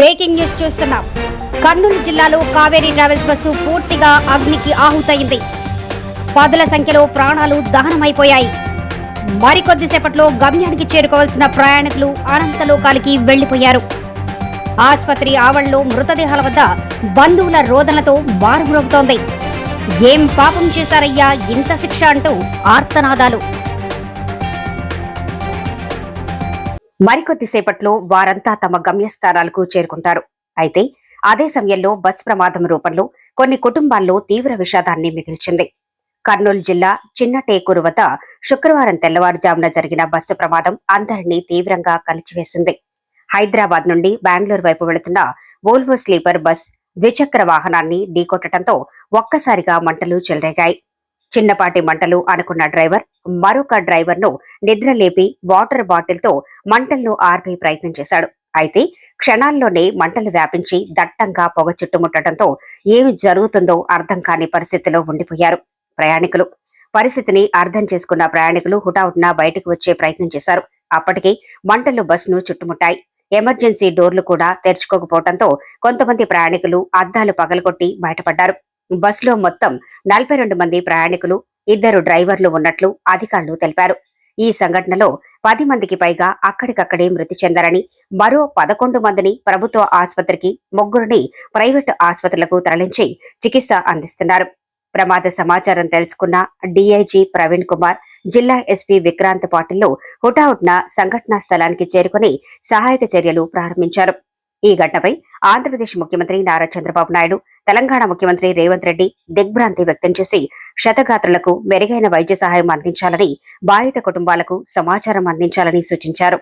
Breaking news చూస్తున్నాం. కర్నూలు జిల్లాలో Kaveri travels bus పూర్తిగా అగ్నికి ఆహుతయింది. పదుల సంఖ్యలో ప్రాణాలు దహనమైపోయాయి. మరికొద్దిసేపట్లో గమ్యానికి చేరుకోవాల్సిన ప్రయాణికులు అనంతలోకాలకి వెళ్ళిపోయారు ఆసుపత్రి ఆవరణలో మృతదేహాల వద్ద బంధువుల రోదనలతో మారుమ్రోగుతోంది. ఏం పాపం చేశారయ్యా ఇంత శిక్ష అంటూ ఆర్తనాదాలు. మరికొద్దిసేపట్లో వారంతా తమ గమ్యస్థానాలకు చేరుకుంటారు. అయితే అదే సమయంలో బస్ ప్రమాదం రూపంలో కొన్ని కుటుంబాల్లో తీవ్ర విషాదాన్ని మిగిల్చింది. కర్నూలు జిల్లా చిన్నటేకూరు వద్ద శుక్రవారం తెల్లవారుజామున జరిగిన బస్సు ప్రమాదం అందరినీ తీవ్రంగా కలిచివేసింది. హైదరాబాద్ నుండి బెంగళూరు వైపు వెళుతున్న వోల్వో స్లీపర్ బస్ ద్విచక్ర వాహనాన్ని ఢీకొట్టడంతో ఒక్కసారిగా మంటలు చెలరేగాయి. చిన్నపాటి మంటలు అనుకున్న డ్రైవర్ మరొక డ్రైవర్ను నిద్రలేపి వాటర్ బాటిల్తో మంటలను ఆర్పే ప్రయత్నం చేశాడు. అయితే క్షణాల్లోనే మంటలు వ్యాపించి దట్టంగా పొగ చుట్టుముట్టడంతో ఏమి జరుగుతుందో అర్థం కాని పరిస్థితిలో ఉండిపోయారు ప్రయాణికులు. పరిస్థితిని అర్థం చేసుకున్న ప్రయాణికులు హుటాహుటిన బయటకు వచ్చే ప్రయత్నం చేశారు. అప్పటికి మంటలు బస్సును చుట్టుముట్టాయి. ఎమర్జెన్సీ డోర్లు కూడా తెరుచుకోకపోవడంతో కొంతమంది ప్రయాణికులు అద్దాలు పగలగొట్టి బయటపడ్డారు. బస్సులో మొత్తం నలభై రెండు మంది ప్రయాణికులు ఇద్దరు డ్రైవర్లు ఉన్నట్లు అధికారులు తెలిపారు. ఈ సంఘటనలో పది మందికి పైగా అక్కడికక్కడే మృతి చెందారని మరో పదకొండు మందిని ప్రభుత్వ ఆసుపత్రికి ముగ్గురిని ప్రైవేటు ఆసుపత్రులకు తరలించి చికిత్స అందిస్తున్నారు. ప్రమాద సమాచారం తెలుసుకున్న డీఐజీ ప్రవీణ్ కుమార్ జిల్లా ఎస్పీ విక్రాంత్ పాటిల్లు హుటాహుట్న సంఘటనా స్థలానికి చేరుకుని సహాయక చర్యలు ప్రారంభించారు. ఈ ఘటనపై ఆంధ్రప్రదేశ్ ముఖ్యమంత్రి నారా చంద్రబాబు నాయుడు తెలంగాణ ముఖ్యమంత్రి రేవంత్ రెడ్డి దిగ్భ్రాంతి వ్యక్తం చేసి క్షతగాత్రులకు మెరుగైన వైద్య సహాయం అందించాలని బాధిత కుటుంబాలకు సమాచారం అందించాలని సూచించారు.